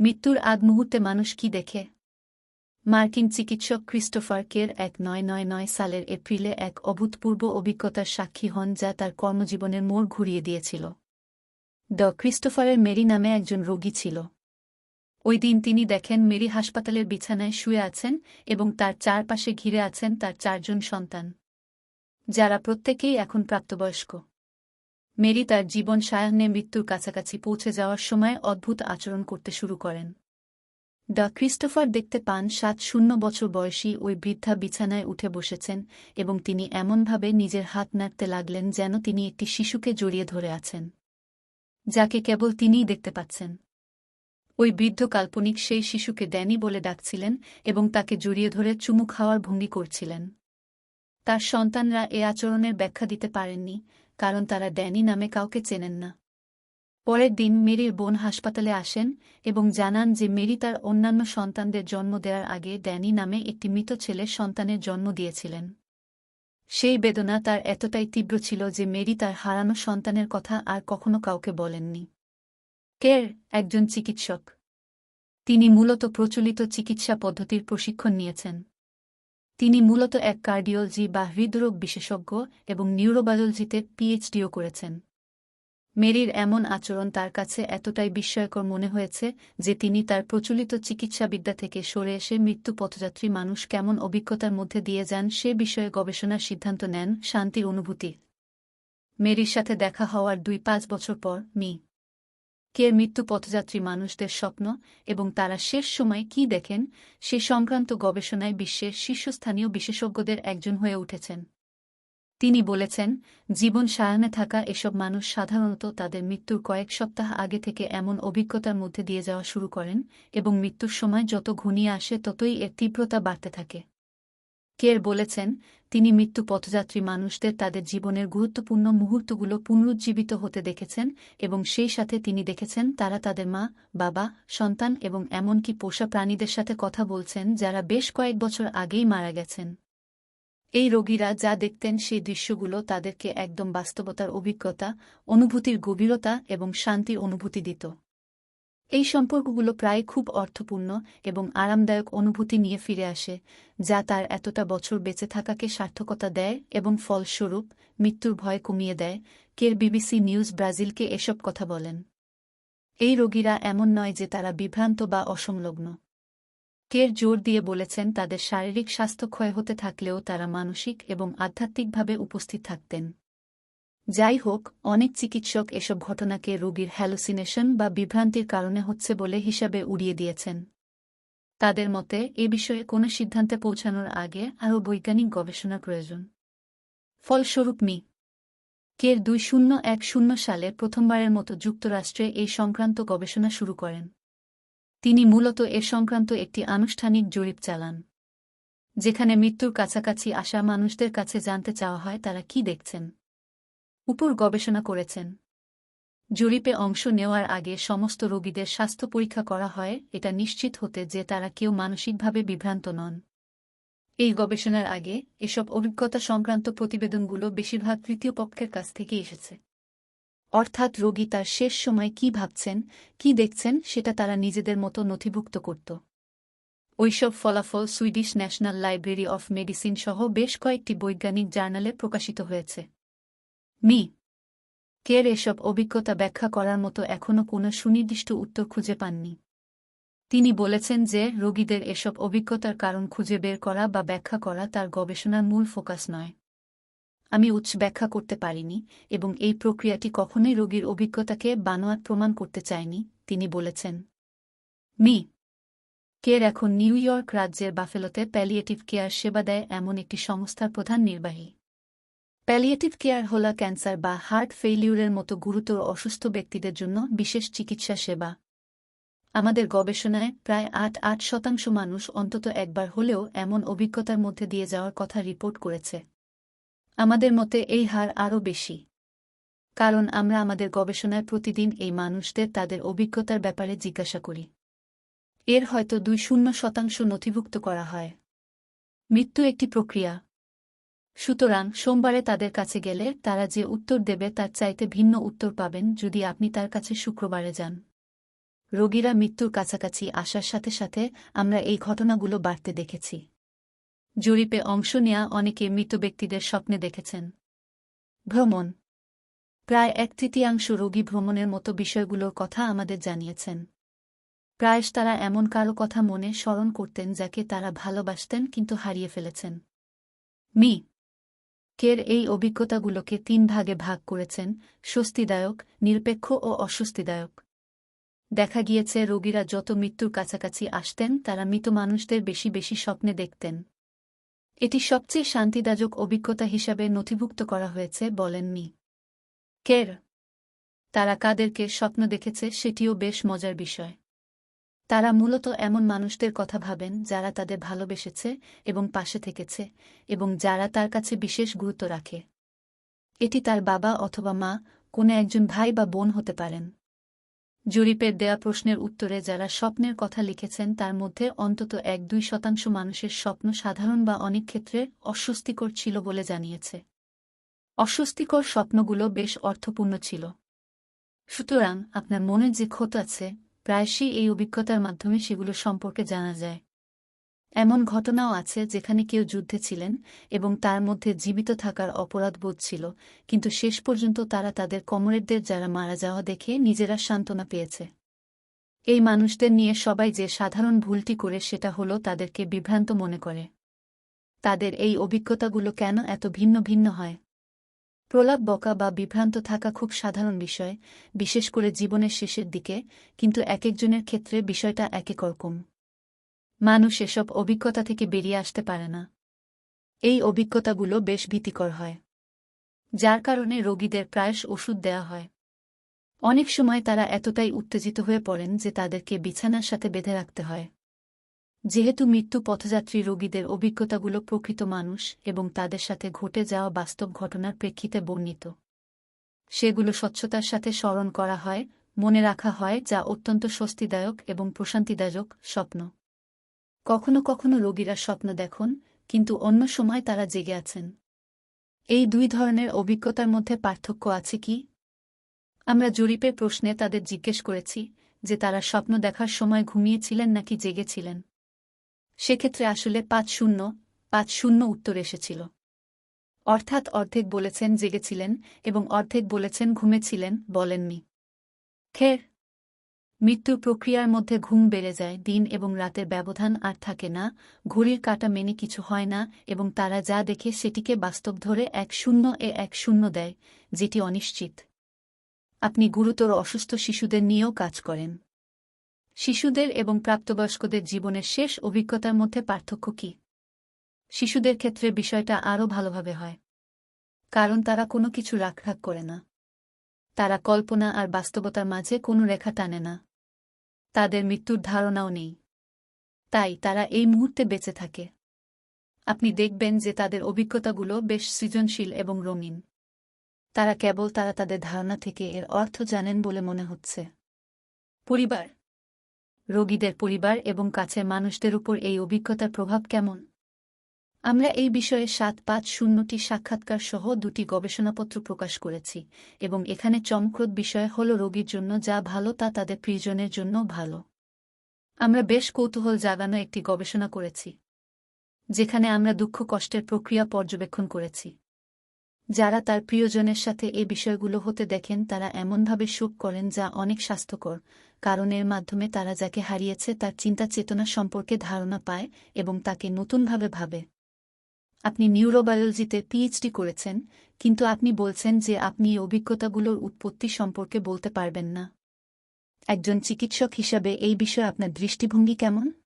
মৃত্যুর আগ মুহূর্তে মানুষ কি দেখে? মার্কিন চিকিৎসক ক্রিস্টোফার কের এক নয় নয় নয় সালের এপ্রিলে এক অভূতপূর্ব অভিজ্ঞতার সাক্ষী হন যা তার কর্মজীবনের মোড় ঘুরিয়ে দিয়েছিল। ড ক্রিস্টোফারের মেরি নামে একজন রোগী ছিল। ওই দিন তিনি দেখেন মেরি হাসপাতালের বিছানায় শুয়ে আছেন এবং তার চারপাশে ঘিরে আছেন তার চারজন সন্তান, যারা প্রত্যেকেই এখন প্রাপ্তবয়স্ক। মেরি তার জীবন সায়াহ্নে মৃত্যুর কাছাকাছি পৌঁছে যাওয়ার সময় অদ্ভুত আচরণ করতে শুরু করেন। ডা ক্রিস্টোফার দেখতে পান সাত শূন্য বছর বয়সী ওই বৃদ্ধা বিছানায় উঠে বসেছেন এবং তিনি এমনভাবে নিজের হাত নাড়তে লাগলেন যেন তিনি একটি শিশুকে জড়িয়ে ধরে আছেন, যাকে কেবল তিনিই দেখতে পাচ্ছেন। ওই বৃদ্ধ কাল্পনিক সেই শিশুকে ড্যানি বলে ডাকছিলেন এবং তাকে জড়িয়ে ধরে চুমু খাওয়ার ভঙ্গি করছিলেন। তার সন্তানরা এ আচরণের ব্যাখ্যা দিতে পারেননি কারণ তারা ড্যানি নামে কাউকে চেনেন না। পরের দিন মেরির বোন হাসপাতালে আসেন এবং জানান যে মেরি তার অন্যান্য সন্তানদের জন্ম দেওয়ার আগে ড্যানি নামে একটি মৃত ছেলের সন্তানের জন্ম দিয়েছিলেন। সেই বেদনা তার এতটাই তীব্র ছিল যে মেরি তার হারানো সন্তানের কথা আর কখনো কাউকে বলেননি। কের? একজন চিকিৎসক। তিনি মূলত প্রচলিত চিকিৎসা পদ্ধতির প্রশিক্ষণ নিয়েছেন। তিনি মূলত এক কার্ডিওলজি বা হৃদরোগ বিশেষজ্ঞ এবং নিউরোবায়োলজিতে পিএইচডিও করেছেন। মেরির এমন আচরণ তার কাছে এতটাই বিস্ময়কর মনে হয়েছে যে তিনি তার প্রচলিত চিকিৎসাবিদ্যা থেকে সরে এসে মৃত্যু পথযাত্রী মানুষ কেমন অভিজ্ঞতার মধ্যে দিয়ে যান সে বিষয়ে গবেষণার সিদ্ধান্ত নেন শান্তির অনুভূতি। মেরির সাথে দেখা হওয়ার দুই পাঁচ বছর পর মি কের মৃত্যু পথযাত্রী মানুষদের স্বপ্ন এবং তারা শেষ সময় কি দেখেন, সে সংক্রান্ত গবেষণায় বিশ্বের শীর্ষস্থানীয় বিশেষজ্ঞদের একজন হয়ে উঠেছেন। তিনি বলেছেন, জীবন সায়ানে থাকা এসব মানুষ সাধারণত তাদের মৃত্যুর কয়েক সপ্তাহ আগে থেকে এমন অভিজ্ঞতার মধ্যে দিয়ে যাওয়া শুরু করেন এবং মৃত্যুর সময় যত ঘনিয়ে আসে ততই এর তীব্রতা বাড়তে থাকে। কের বলেছেন, তিনি মৃত্যু পথযাত্রী মানুষদের তাদের জীবনের গুরুত্বপূর্ণ মুহূর্তগুলো পুনরুজ্জীবিত হতে দেখেছেন এবং সেই সাথে তিনি দেখেছেন তারা তাদের মা, বাবা, সন্তান এবং এমনকি পোষা প্রাণীদের সাথে কথা বলছেন যারা বেশ কয়েক বছর আগেই মারা গেছেন। এই রোগীরা যা দেখতেন সেই দৃশ্যগুলো তাদেরকে একদম বাস্তবতার অভিজ্ঞতা, অনুভূতির গভীরতা এবং শান্তির অনুভূতি দিত। এই সম্পর্কগুলো প্রায় খুব অর্থপূর্ণ এবং আরামদায়ক অনুভূতি নিয়ে ফিরে আসে, যা তার এতটা বছর বেঁচে থাকাকে সার্থকতা দেয় এবং ফলস্বরূপ মৃত্যুর ভয় কমিয়ে দেয়, কের বিবিসি নিউজ ব্রাজিলকে এসব কথা বলেন। এই রোগীরা এমন নয় যে তারা বিভ্রান্ত বা অসংলগ্ন। কের জোর দিয়ে বলেছেন তাদের শারীরিক স্বাস্থ্য ক্ষয় হতে থাকলেও তারা মানসিক এবং আধ্যাত্মিকভাবে উপস্থিত থাকতেন। যাই হোক, অনেক চিকিৎসক এসব ঘটনাকে রোগীর হ্যালোসিনেশন বা বিভ্রান্তির কারণে হচ্ছে বলে হিসাবে উড়িয়ে দিয়েছেন। তাদের মতে, এ বিষয়ে কোনো সিদ্ধান্তে পৌঁছানোর আগে আরও বৈজ্ঞানিক গবেষণা প্রয়োজন। ফলস্বরূপ মি। কের দুই শূন্য এক শূন্য সালে প্রথমবারের মতো যুক্তরাষ্ট্রে এই সংক্রান্ত গবেষণা শুরু করেন। তিনি মূলত এ সংক্রান্ত একটি আনুষ্ঠানিক জরিপ চালান, যেখানে মৃত্যুর কাছাকাছি আসা মানুষদের কাছে জানতে চাওয়া হয় তারা কি দেখছেন। উপর গবেষণা করেছেন। জরিপে অংশ নেওয়ার আগে সমস্ত রোগীদের স্বাস্থ্য পরীক্ষা করা হয়, এটা নিশ্চিত হতে যে তারা কেউ মানসিকভাবে বিভ্রান্ত নন। এই গবেষণার আগে এসব অভিজ্ঞতা সংক্রান্ত প্রতিবেদনগুলো বেশিরভাগ তৃতীয় পক্ষের কাছ থেকে এসেছে। অর্থাৎ রোগী তার শেষ সময় কি ভাবছেন, কি দেখছেন, সেটা তারা নিজেদের মতো নথিভুক্ত করত। ওইসব ফলাফল Swedish national library of medicine সহ বেশ কয়েকটি বৈজ্ঞানিক জার্নালে প্রকাশিত হয়েছে। মি। কের এসব অভিজ্ঞতা ব্যাখ্যা করার মতো এখনও কোনো সুনির্দিষ্ট উত্তর খুঁজে পাননি। তিনি বলেছেন যে, রোগীদের এসব অভিজ্ঞতার কারণ খুঁজে বের করা বা ব্যাখ্যা করা তার গবেষণার মূল ফোকাস নয়। আমি উচ্চ ব্যাখ্যা করতে পারিনি এবং এই প্রক্রিয়াটি কখনোই রোগীর অভিজ্ঞতাকে বানোয়াট প্রমাণ করতে চায়নি, তিনি বলেছেন। মি। কের এখন নিউ ইয়র্ক রাজ্যের বাফেলোতে প্যালিয়েটিভ কেয়ার সেবা দেয় এমন একটি সংস্থার প্রধান নির্বাহী। প্যালিয়েটিভ কেয়ার হল ক্যান্সার বা হার্ট ফেইলিউরের মতো গুরুতর অসুস্থ ব্যক্তিদের জন্য বিশেষ চিকিৎসা সেবা। আমাদের গবেষণায় প্রায় আট আট শতাংশ মানুষ অন্তত একবার হলেও এমন অভিজ্ঞতার মধ্যে দিয়ে যাওয়ার কথা রিপোর্ট করেছে। আমাদের মতে এই হার আরও বেশি। কারণ আমরা আমাদের গবেষণায় প্রতিদিন এই মানুষদের তাদের অভিজ্ঞতার ব্যাপারে জিজ্ঞাসা করি। এর হয়তো দুই শূন্য শতাংশ নথিভুক্ত করা হয়। মৃত্যু একটি প্রক্রিয়া। সুতরাং সোমবারে তাদের কাছে গেলে তারা যে উত্তর দেবে তার চাইতে ভিন্ন উত্তর পাবেন যদি আপনি তার কাছে শুক্রবারে যান। রোগীরা মৃত্যুর কাছাকাছি আসার সাথে সাথে আমরা এই ঘটনাগুলো বাড়তে দেখেছি। জরিপে অংশ নেয়া অনেকে মৃত ব্যক্তিদের স্বপ্নে দেখেছেন। ভ্রমণ। প্রায় এক তৃতীয়াংশ রোগী ভ্রমণের মতো বিষয়গুলোর কথা আমাদের জানিয়েছেন। প্রায়শ তারা এমন কারও কথা মনে স্মরণ করতেন যাকে তারা ভালোবাসতেন কিন্তু হারিয়ে ফেলেছেন। মি কের এই অভিজ্ঞতাগুলোকে তিন ভাগে ভাগ করেছেন, স্বস্তিদায়ক, নিরপেক্ষ ও অস্বস্তিদায়ক। দেখা গিয়েছে, রোগীরা যত মৃত্যুর কাছাকাছি আসতেন, তারা মৃত মানুষদের বেশি বেশি স্বপ্নে দেখতেন। এটি সবচেয়ে শান্তিদায়ক অভিজ্ঞতা হিসাবে নথিভুক্ত করা হয়েছে, বলেননি। কের? তারা কাদেরকে স্বপ্ন দেখেছে, সেটিও বেশ মজার বিষয়। তারা মূলত এমন মানুষদের কথা ভাবেন যারা তাদের ভালোবেসেছে এবং পাশে থেকেছে এবং যারা তার কাছে বিশেষ গুরুত্ব রাখে। এটি তার বাবা অথবা মা, কোনো একজন ভাই বা বোন হতে পারেন। জরিপের দেয়া প্রশ্নের উত্তরে যারা স্বপ্নের কথা লিখেছেন তার মধ্যে অন্তত এক দুই শতাংশ মানুষের স্বপ্ন সাধারণ বা অনেক ক্ষেত্রে অস্বস্তিকর ছিল বলে জানিয়েছে। অস্বস্তিকর স্বপ্নগুলো বেশ অর্থপূর্ণ ছিল। সুতরাং আপনার মনে যে ক্ষত আছে প্রায়শই এই অভিজ্ঞতার মাধ্যমে সেগুলো সম্পর্কে জানা যায়। এমন ঘটনাও আছে যেখানে কেউ যুদ্ধে ছিলেন এবং তার মধ্যে জীবিত থাকার অপরাধবোধ ছিল, কিন্তু শেষ পর্যন্ত তারা তাদের কমরেডদের যারা মারা যাওয়া দেখে নিজেরা সান্ত্বনা পেয়েছে। এই মানুষদের নিয়ে সবাই যে সাধারণ ভুলটি করে সেটা হলো তাদেরকে বিভ্রান্ত মনে করে। তাদের এই অভিজ্ঞতাগুলো কেন এত ভিন্ন ভিন্ন হয়? প্রলাপ বকা বা বিভ্রান্ত থাকা খুব সাধারণ বিষয়, বিশেষ করে জীবনের শেষের দিকে, কিন্তু এক একজনের ক্ষেত্রে বিষয়টা একে রকম। মানুষ এসব অভিজ্ঞতা থেকে বেরিয়ে আসতে পারে না। এই অভিজ্ঞতাগুলো বেশ ভীতিকর হয়। যার কারণে রোগীদের প্রায়শ ওষুধ দেয়া হয়। অনেক সময় তারা এতটাই উত্তেজিত হয়ে পড়েন যে তাদেরকে বিছানার সাথে বেঁধে রাখতে হয়। যেহেতু মৃত্যু পথযাত্রী রোগীদের অভিজ্ঞতাগুলো প্রকৃত মানুষ এবং তাদের সাথে ঘটে যাওয়া বাস্তব ঘটনার প্রেক্ষিতে বর্ণিত। সেগুলো স্বচ্ছতার সাথে স্মরণ করা হয়, মনে রাখা হয়, যা অত্যন্ত স্বস্তিদায়ক এবং প্রশান্তিদায়ক স্বপ্ন। কখনো কখনো রোগীরা স্বপ্ন দেখুন, কিন্তু অন্য সময় তারা জেগে আছেন। এই দুই ধরনের অভিজ্ঞতার মধ্যে পার্থক্য আছে কি? আমরা জরিপের প্রশ্নে তাদের জিজ্ঞেস করেছি যে তারা স্বপ্ন দেখার সময় ঘুমিয়েছিলেন নাকি জেগেছিলেন। সেক্ষেত্রে আসলে পাঁচ শূন্য পাঁচ শূন্য উত্তর এসেছিল। অর্থাৎ অর্ধেক বলেছেন জেগেছিলেন এবং অর্ধেক বলেছেন ঘুমেছিলেন বলেননি। খের। মৃত্যুর প্রক্রিয়ার মধ্যে ঘুম বেড়ে যায় দিন এবং রাতের ব্যবধান আর থাকে না, ঘড়ির কাটা মেনে কিছু হয় না এবং তারা যা দেখে সেটিকে বাস্তব ধরে এক শূন্য এ এক শূন্য দেয়, যেটি অনিশ্চিত। আপনি গুরুতর অসুস্থ শিশুদের নিয়েও কাজ করেন। শিশুদের এবং প্রাপ্তবয়স্কদের জীবনের শেষ অভিজ্ঞতার মধ্যে পার্থক্য কি? শিশুদের ক্ষেত্রে বিষয়টা আরও ভালোভাবে হয়। কারণ তারা কোনো কিছু রাখরাখ করে না। তারা কল্পনা আর বাস্তবতার মাঝে কোনো রেখা টানে না। তাদের মৃত্যুর ধারণাও নেই। তাই তারা এই মুহূর্তে বেঁচে থাকে। আপনি দেখবেন যে তাদের অভিজ্ঞতাগুলো বেশ সৃজনশীল এবং রঙিন। তারা কেবল তারা তাদের ধারণা থেকে এর অর্থ জানেন বলে মনে হচ্ছে। পরিবার রোগীদের পরিবার এবং কাছের মানুষদের উপর এই অভিজ্ঞতার প্রভাব কেমন? আমরা এই বিষয়ে সাত পাঁচ শূন্যটি সাক্ষাৎকার সহ দুটি গবেষণাপত্র প্রকাশ করেছি এবং এখানে চমকপ্রদ বিষয় হল রোগীর জন্য যা ভালো তা তাদের প্রিয়জনের জন্য ভালো। আমরা বেশ কৌতূহল জাগানো একটি গবেষণা করেছি, যেখানে আমরা দুঃখ কষ্টের প্রক্রিয়া পর্যবেক্ষণ করেছি। যারা তার প্রিয়জনের সাথে এ বিষয়গুলো হতে দেখেন, তারা এমনভাবে সুখ করেন যা অনেক স্বাস্থ্যকর, কারণ এর মাধ্যমে তারা যাকে হারিয়েছে তার চিন্তা চেতনা সম্পর্কে ধারণা পায় এবং তাকে নতুনভাবে ভাবে। আপনি নিউরোবায়োলজিতে পিএইচডি করেছেন, কিন্তু আপনি বলছেন যে আপনি এই অভিজ্ঞতাগুলোর উৎপত্তি সম্পর্কে বলতে পারবেন না। একজন চিকিৎসক হিসাবে এই বিষয়ে আপনার দৃষ্টিভঙ্গি কেমন?